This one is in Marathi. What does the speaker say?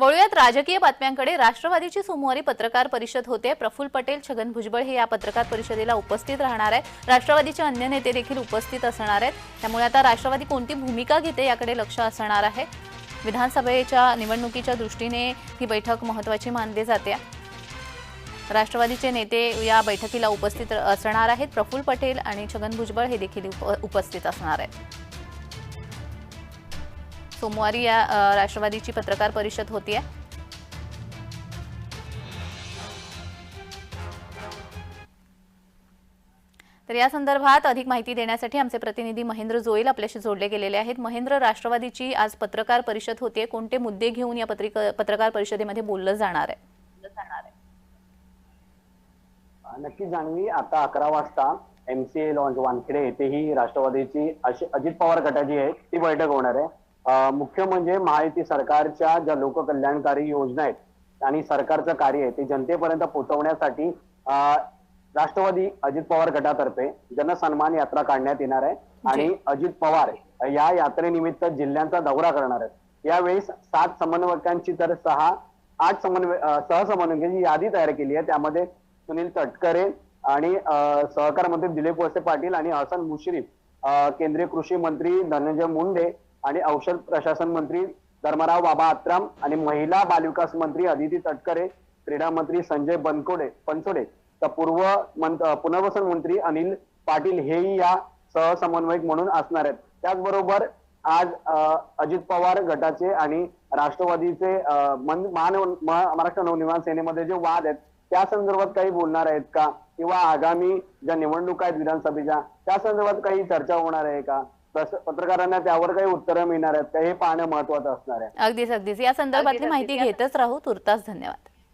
वळूयात राजकीय बातम्यांकडे. राष्ट्रवादीची सोमवारी पत्रकार परिषद होते. प्रफुल्ल पटेल छगन भुजबळ हे या पत्रकार परिषदेला उपस्थित राहणार आहे राष्ट्रवादीचे अन्य नेते देखील उपस्थित असणार आहेत. त्यामुळे आता राष्ट्रवादी कोणती भूमिका घेते याकडे लक्ष असणार आहे. विधानसभेच्या निवडणुकीच्या दृष्टीने ही बैठक महत्वाची मानली जाते. राष्ट्रवादीचे नेते या बैठकीला उपस्थित असणार आहेत. प्रफुल्ल पटेल आणि छगन भुजबळ हे देखील उपस्थित असणार आहेत. सोमवारी या राष्ट्रवादीची पत्रकार परिषद होतीये. तर या संदर्भात अधिक माहिती देण्यासाठी आमचे प्रतिनिधी महेंद्र जोईल आपल्याशी जोडले गेलेले आहेत. महेंद्र राष्ट्रवादीची आज पत्रकार परिषद होते कोणते मुद्दे घेऊन या पत्रकार परिषदेमध्ये बोललं जाणार आहे? नक्की जाणवी आता अकरा वाजता एमसीए लॉन्च वानखेडे येथेही राष्ट्रवादीची अशी अजित पवार गटाची आहे ती बैठक होणार आहे. मुख्य म्हणजे महायुती सरकारच्या ज्या लोककल्याणकारी योजना आहेत आणि सरकारचं कार्य आहे ते जनतेपर्यंत पोहोचवण्यासाठी राष्ट्रवादी अजित पवार गटातर्फे जनसन्मान यात्रा काढण्यात येणार आहे. आणि अजित पवार या यात्रेनिमित्त जिल्ह्यांचा दौरा करणार आहेत. यावेळी सात समन्वयकांची तर सहा आठ समन्वय सहसमन्वयकांची यादी तयार केली आहे. त्यामध्ये सुनील तटकरे आणि अं, सहकार मंत्री दिलीप वळसे पाटील आणि हसन मुश्रीफ केंद्रीय कृषी मंत्री धनंजय मुंडे आणि औषध प्रशासन मंत्री धर्मराव बाबा आत्राम आणि महिला बालविकास मंत्री अदिती तटकरे क्रीडा मंत्री संजय बनकोडे बनसोडे तर पूर्व मंत- पुनर्वसन मंत्री अनिल पाटील हेही या सहसमन्वयक म्हणून असणार आहेत. त्याचबरोबर आज अजित पवार गटाचे आणि राष्ट्रवादीचे महाराष्ट्र नवनिर्माण सेनेमध्ये जे वाद आहेत त्या संदर्भात काही बोलणार आहेत का? किंवा आगामी ज्या निवडणुका आहेत विधानसभेच्या त्या संदर्भात काही चर्चा होणार आहे का? तस- पत्रकारांना त्यावर काही उत्तरं मिळणार आहेत का? हे पाहणं महत्वाचं असणार आहे. अगदीच अगदीच. या संदर्भातली माहिती घेतच राहू. तुर्तास धन्यवाद.